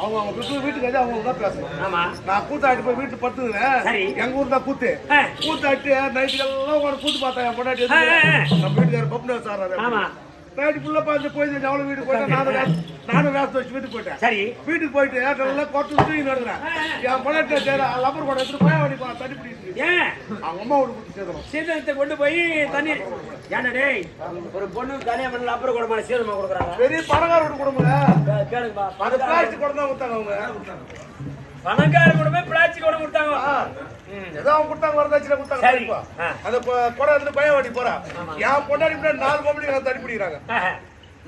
அவங்க அவங்க வீட்டு வீட்டுக்கு வந்து அவங்க தான் பேசணும். ஆமா. நான் கூத்தாட்டி போய் வீட்டு படுத்துக்கிறேன். எங்க ஊர் தான் கூத்து. கூத்தாட்டி நைட்டு எல்லாம் ஒரு கூத்து பார்த்தா என் பொண்டாட்டி. நம்ம வீட்டுக்காரர் பப்னா சார். ஆமா. நைட்டு ஃபுல்லா பார்த்து போய் அவளும் வீட்டுக்கு போயிட்டேன் நானும் நானும் வேஸ்ட் வச்சு வீட்டுக்கு போயிட்டேன். சரி. வீட்டுக்கு போயிட்டு ஏட்டெல்லாம் கொட்டு தூக்கி நடுறேன் என் பொண்டாட்டி சரி லப்பர் கூட எடுத்துட்டு போய் அவனுக்கு தண்ணி பிடிச்சிருக்கு ஏன்? அவங்க அம்மா வீட்டு கொடுத்து சேர்த்தணும் சீதனத்தை கொண்டு போய் தண்ணி டேய் ஒரு பொண்ணு கல்யாணம் பண்ணல அப்புறம் கூட மாதிரி சீதனமா கொடுக்குறாங்க. பெரிய பணக்கார வீட்டு கொடுமுங்க கே- கேளுங்கப்பா அந்த பணக்கார பிளாஸ்டிக் கூட தான் கொடுத்தாங்க அவங்க. பணக்கார கூட போய் பிளாஸ்டிக் கூட கொடுத்தாங்க. ஏதோ அவங்க கொடுத்தாங்க வரதாச்சுல கொடுத்தாங்க. அந்த குடம் எடுத்து பையன் வாட்டி போறா. என் பொண்டாடி நாலு வந்து தண்ணி பிடிக்கிறாங்க.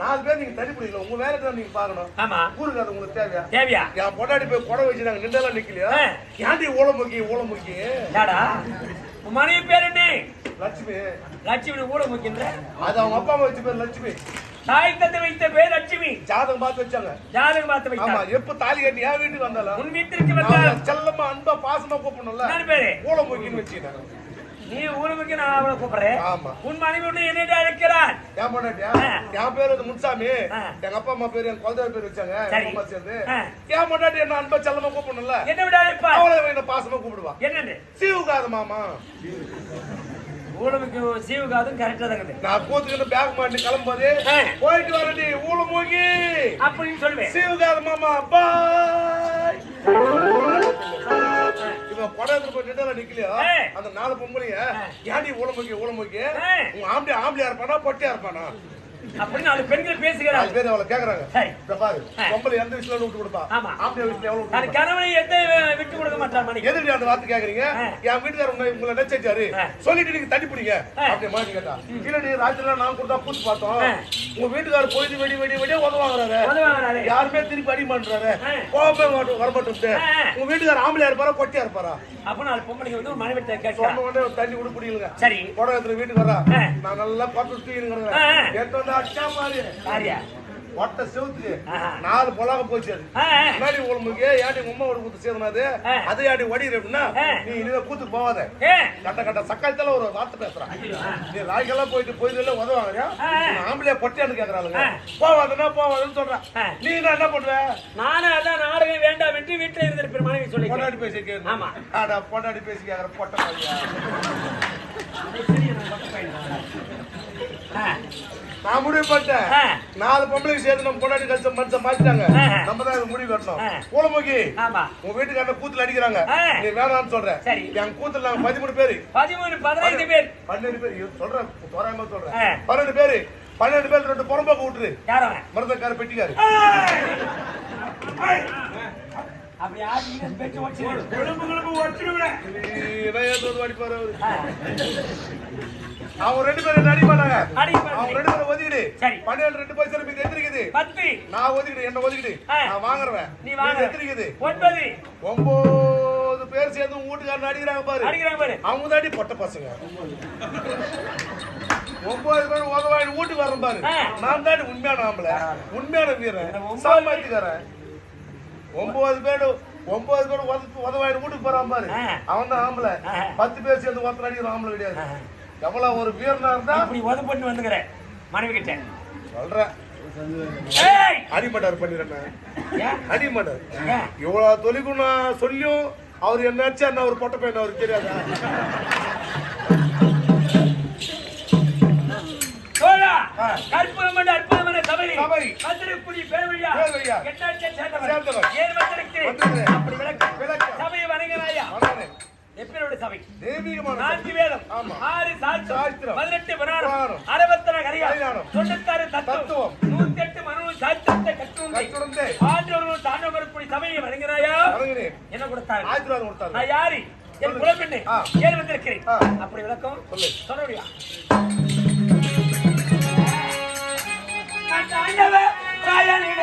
நாலு பேர் நீங்க தண்ணி பிடிக்கல. உங்க வேலை தான் நீங்க பாக்கணும் ஆமா. ஊருக்கு அது உங்களுக்கு தேவையா? தேவியா? என் பொண்டாடி போய் குடம் வச்சு நாங்க நின்றெல்லாம் நிக்கலையா. ஏன்டி ஊழ முக்கி ஊழ முக்கி? யாடா உன் மனைவி பேர் என்ன? லட்சுமி. லட்சுமி ஊட முக்கின்ற? அது அவங்க அப்பா அம்மா வச்சு பேர் லட்சுமி. தாய் தந்தை வைத்த பேர் லட்சுமி ஜாதகம் பார்த்து வச்சாங்க. ஜாதகம் பார்த்து ஆமா வைத்தார் எப்ப தாலி கட்டி என் வீட்டுக்கு வந்தாலும் உன் வீட்டிற்கு வந்தால் நான் செல்லமா அன்பா பாசமா கூப்பிடணும்ல? என்ன பேரு. ஊழ முக்கின்னு வச்சுக்கிட்டேன். நீ ஊருக்கு நான் அவளை கூப்பிடுறேன். ஆமா. உன் மனைவி உன்னை என்னை அழைக்கிறான் என் பொண்டாட்டியா? ஆ. என் பேர் வந்து முன்சாமி. எங்க அப்பா அம்மா பேர் என் குழந்தை பேர் வச்சாங்க. அம்மா சேர்ந்து. ஆ. என் பொண்டாட்டி என்ன அன்பா செல்லமா கூப்பிடணும்ல? என்ன விட அழைப்பா அவளை என்ன பாசமா கூப்பிடுவா? என்னன்னு? சீவுகாத மாமா. ஊழலுக்கு சீவுகாதும் கரெக்டா தான் இருக்குது. நான் கூத்துக்கிட்டு பேக் மாட்டி கிளம்பும்போது. போயிட்டு வரடி ஊழ மூகி அப்படின்னு சொல்லுவேன். சீவுகாத மாமா பாய். இவன் படம் எடுத்து போய் நின்றல நிக்கலையோ. அந்த நாலு பொம்பளைங்க ஏன்டி ஊழ மூக்கி ஊழ மூக்கி. உங்க ஆம்பளை ஆம்பளையா இருப்பானா பொட்டியா இருப்பானா? அப்படின்னு நாலு பெண்கள் பேசுகிறார் பேர் அவளை கேக்குறாங்க பாரு. பொம்பளை எந்த விஷயத்துல விட்டு கொடுப்பா ஆமா. ஆம்பளை விஷயத்துல எவ்வளவு விட்டு தன் கொடுப்பா? கணவனை எந்த விட்டு கொடுக்க மாட்டான் மணி எதுக்கு அந்த வார்த்தை கேக்குறீங்க. என் வீட்டுக்காரர் உங்களை உங்களை. சொல்லிட்டு நீங்க தண்ணி பிடிங்க. அப்படி கேட்டா ராத்திரில நான் கொடுத்தா பூத்து பார்த்தோம். உங்க வீட்டுக்காரர் போயிட்டு வெடி வெடி வெடியே உதவாங்கிறாரு. யாருமே திருப்பி அடி பண்றாரு. கோபமே வர மாட்டேன் ஆ. உங்க வீட்டுக்காரர் ஆம்பளையா இருப்பாரா பொட்டியா இருப்பாரா அப்ப நாலு பொம்பளைங்க வந்து ஒரு மனைவி கேட்கிறான் உடனே தண்ணி கூட பிடிக்கலங்க சரி எடுத்துட்டு வீட்டுக்கு வரா. நான் நல்லா. எட்டு வந்து அடிச்சா பாரு யாரியா? ஒட்ட செவுத்து. நாலு பொலாக போச்சு. முன்னாடி உங்களுக்கு ஏடி அம்மா ஒரு கூத்து சேர்ந்தது. அதே ஆடி வடிகிற அப்படின்னா. நீ இனிமே கூத்து போவாத கட்ட கட்ட சக்காயத்துல ஒரு வார்த்தை பேசுறான் நீ ராய்க்கெல்லாம் போயிட்டு போயிட்டு உதவாங்க. ஆம்பளையா பொட்டியான்னு கேக்குறாளுங்க. ஆ. போவாதுன்னா போவாதுன்னு சொல்றான். நீ என்ன என்ன பண்ணுவ? நானும் அதான் நாடகம் வேண்டாம் என்று வீட்டுல இருந்திருப்பேன் மனைவி சொல்லி பொண்டாடி பேசி ஆமா. ஆடா பொண்டாடி பேசி கேக்குற பொட்ட நான் முடிவு பண்ணிட்டேன். நாலு பொம்பளைக்கு சேர்த்து நம்ம பொண்டாடி கழிச்ச மனுஷன் மாத்திட்டாங்க. நம்ம தான் முடிவு கட்டணும். கூலமுகி ஆமா. உங்க வீட்டுக்காரன கூத்துல அடிக்கிறாங்க. நீ வேணாம்னு சொல்ற. சரி. என் கூத்துல நாங்க பதிமூணு பேரு. பதிமூணு பதினைந்து பேர். பன்னெண்டு பேர். சொல்றேன் தோராயமா சொல்றேன். பன்னெண்டு பேரு. பன்னெண்டு பேர் ரெண்டு புறம்போக்கு விட்டுரு மருந்தக்கார பெட்டிக்காரு. அப்படி யாரு பேச்சு வச்சு? இவன் ஏத்துறது அடிப்பாரு அவரு. அவங்க ரெண்டு பேரும் என்ன மாட்டாங்க. அவங்க ரெண்டு பேரும் ஒதுக்கிடு. சரி. பன்னெண்டு ரெண்டு பைசா மீது எத்திரிக்குது பத்து. நான் ஒதுக்கிடு என்ன ஒதுக்கிடு. நான் வாங்குறவன். நீ வாங்க எத்திரிக்குது ஒன்பது. ஒன்பது பேர் சேர்ந்து உங்க வீட்டுக்காரன் அடிக்கிறாங்க பாரு. அடிக்கிறாங்க பாரு. அவங்க தாண்டி பொட்ட பசங்க. ஒன்பது பேர் உதவாடி வீட்டுக்கு வரேன் பாரு. நான் தாண்டி உண்மையான ஆம்பளை. உண்மையான வீரன். சாமாத்திக்காரன் ஒன்பது பேர் ஒன்பது பேர் உதவி உதவாடி வீட்டுக்கு போறான் பாரு. அவன் தான் ஆம்பளை. பத்து பேர் சேர்ந்து ஒருத்தர் அடிக்கிற ஆம்பளை கிடையாது. எவ்வளவு ஒரு வீரனா இருந்தா இப்படி உதவு பண்ணி வந்துக்கிறேன் மனைவி கிட்ட சொல்றேன் ஏய் அடிமட்டார் பண்ணிடுறேன்? அடிமட்டார்? இவ்வளவு தொலைக்கும் நான் சொல்லியும் அவர் என்னாச்சு என்ன ஒரு பொட்ட பையன் அவருக்கு தெரியாதா. கற்பூரமண்ட அற்புதமான சபை சபை. மதுரைக்குடி பேர்வழியா பேர்வழியா. எட்டாட்சியை சேர்ந்தவர் சேர்ந்தவர். ஏன். அப்படி விளக்கு விளக்கு. சபையை வணங்கினாயா. எப்பேரோட சபை தெய்வீகமான நான்கு வேதம் ஆமா. பதினெட்டு. அறுபத்தன கரியா கரிகாலம். தொண்ணூத்தாறு தத்துவம். நூத்தி எட்டு மனு சாஸ்திரத்தை கற்றுண்டை கட்டுடந்தே ஆண்டவர்கள் தாண்டவர்களுடைய சபையை வணங்கினேன் என்ன கொடுத்தாரு? ஆயிரத்தி கொடுத்தாரு நான் யாரு? என் குலப்பெண்ணு. ஏன் வந்திருக்கிறேன். அப்படி விளக்கம்? சொல்லு. சொல்ல முடியா ஆண்டவ ராயனிட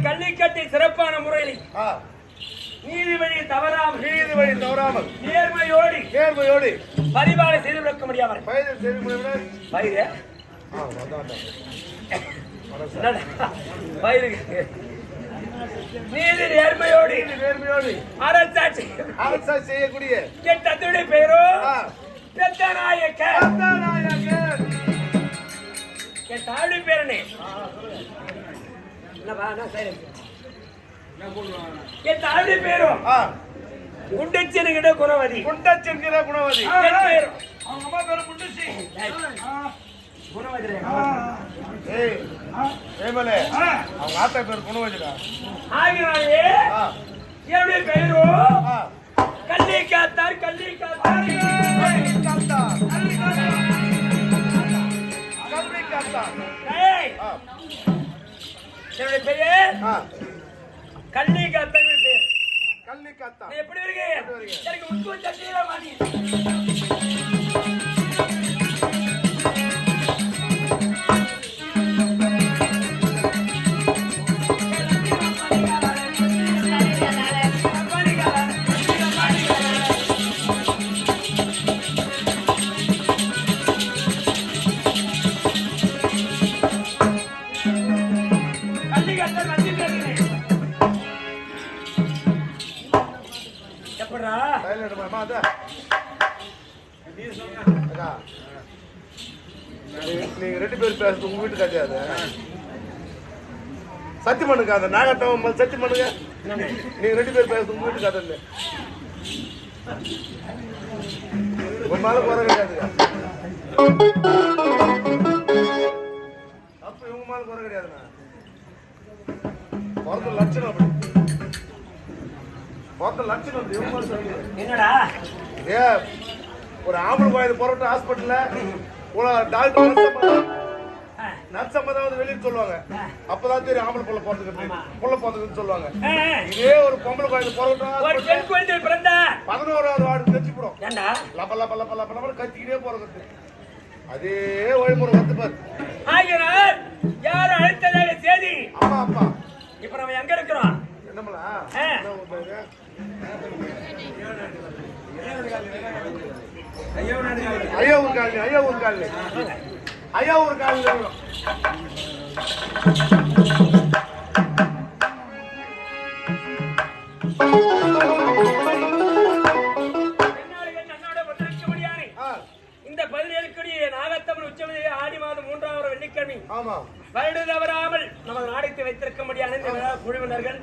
இந்த கள்ளிக்காட்டை சிறப்பான முறையில் நீதிபதி தவறாமல் நீதி வழி தவறாமல் நேர்மையோடு நேர்மையோடு பரிபாலை செய்து விளக்க முடியாமல். ஆ வந்தாண்டா என்னடா? வயிறு நீதி நேர்மையோடு நேர்மையோடு அரசாட்சி. அரசா செய்யக்கூடிய என் தந்தையுடைய பெயரோ? ஆ. பெத்தநாயக்க கதாநாயகன். என் தாயுடைய பேர் என்ன என்னப்பா, என்ன silent? என் தாயுடைய பேரும். ஆ. குண்டச்சனுகிட்ட குணவதி குண்டச்சென்கிற குணவதி அவங்க அம்மா பேரு குண்டச்சி. குணவதி ஏய் ஏமலே அவங்க ஆத்தா பேர் குணவதிடா. ஆகினாலே என்னுடைய பெயரோ? ஆ. கள்ளி காத்தார் கள்ளி காத்தார் காத்தா கல்வி காத்தா ஏய், ஆ. என்னுடைய பெயர்? கள்ளி காத்தார் பேர் கல்வி காத்தா எப்படி இருக்கீங்க? எனக்கு உத்து சட்டியில மாட்டி நீங்க ரெண்டு பேர் பேசுறது உங்க வீட்டு கதையாது சத்தியம் பண்ணுங்க அந்த நாகட்டம் சத்தியம் பண்ணுங்க நீங்க ரெண்டு பேர் பேசுறது உங்க வீட்டு கதை இல்லை உங்க மேல குறை கிடையாதுங்க அப்ப இவங்க மேல குறை கிடையாதுண்ணா. பிறந்த லட்சணம் அப்படி. பிறந்த லட்சணம் அப்படி. இவங்க மேல சொல்ல முடியாது. என்னடா? ஏ ஒரு ஆம்பளை கோயில் புறட்டு ஹாஸ்பிட்டல்ல டாக்டர் நர்ஸ் அம்மா- ஆ, நர்ஸ் அம்மா தான் வந்து வெளியே சொல்லுவாங்க அப்பதான் தெரியும் ஆம்பளை புள்ள பிறந்துக்கிட்டு ஆமா. புள்ள பிறந்துக்குன்னு சொல்லுவாங்க. இதே ஒரு பொம்பளை குழந்தை பிறந்தா பதினோராவது வார்டு தைச்சு போடும். ஏண்டா? லப்ப லப்ப லப்ப லப்ப லப்ப கத்திக்கிட்டே போறது அதே வழிமுறை வந்து பாரு. ஆகிறார் யார் அழைத்ததாக செய்தி? அம்மா அப்பா இப்ப நம்ம எங்க இருக்கிறோம்? என்னமலா? ஐயா ஊர் காலனி ஐயா ஊர் காலனி. ஐயா ஊர் காலனி. வேணும். தென்னாடுகள் தன்னோட பத்திரிக்க முடியாது ஆ, இந்த பதினேழுக்குடிய நாகத்தமிழ் உச்சமதி ஆடி மாதம் மூன்றாவது வெள்ளிக்கிழமை. ஆமா வருட தவறாமல் நமது நாடகத்தை வைத்திருக்க முடியாத குழுவினர்கள்.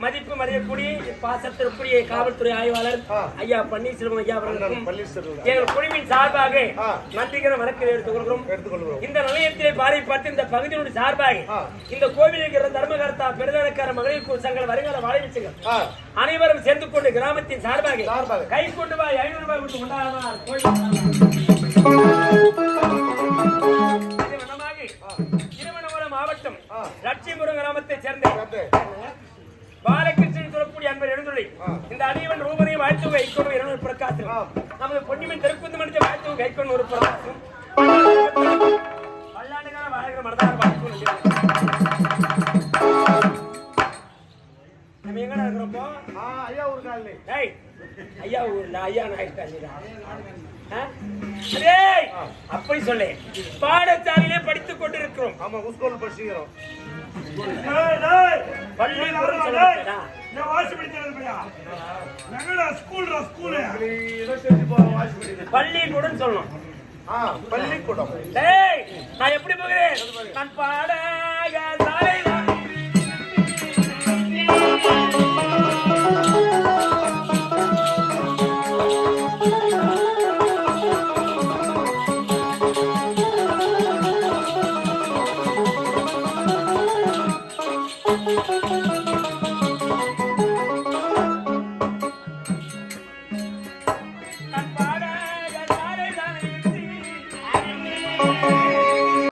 மதிப்பு மதியக்கூடிய பாசத்திற்குரிய காவல்துறை ஆய்வாளர். ஐயா பன்னீர்செல்வம் ஐயா அவர்களுக்கும் எங்கள் குழுவின் சார்பாக. நன்றிகர வணக்கம் எடுத்துக் கொள்கிறோம் எடுத்துக்கொள்கிறோம் இந்த நிலையத்திலே பாதிப்பட்டு இந்த பகுதியினுடைய சார்பாக. இந்த கோவில் இருக்கிற தர்மகர்த்தா பெருதனக்கார மகளிர் குழு சங்கங்கள் வருங்கால வாழைவிச்சுகள் ஆ, அனைவரும் சேர்ந்து கொண்டு கிராமத்தின் சார்பாக. கை கொண்டு போய் ஐநூறு ரூபாய் கொடுத்து கொண்டாடுவார் கோயில் மாவட்டம். லட்சுமிபுரம் கிராமத்தைச் சேர்ந்த பாலகிருஷ்ணன் சொல்லக்கூடிய அன்பர் எழுந்துள்ளி. இந்த இந்த அடிவன் ரூபனை வாழ்த்து கைக்கொண்டு இருநூறு பிரகாசம். நமது பொன்னிமின் தெருக்குந்து மனித வாழ்த்து கைக்கொண்டு ஒரு பிரகாசம். பல்லாண்டுகால வாழ்கிற மனதார வாழ்த்து நம்ம எங்கடா இருக்கிறோமோ ஆ, ஐயா ஊர் காலனி. டேய் ஐயா ஊர்ல ஐயா டேய் அப்படி சொல்லு. பாடசாலையிலே படித்துக் கொண்டிருக்கிறோம். ஆமா உஸ்கோல் படிச்சுக்கிறோம். பள்ளி சொல்லுடா நீ இதை செஞ்சு போ வாசிப்படி பள்ளிக்கூடம் சொல்லணும். பள்ளிக்கூடம். டேய் நான் எப்படி போகிறேன்? நான் பாடாக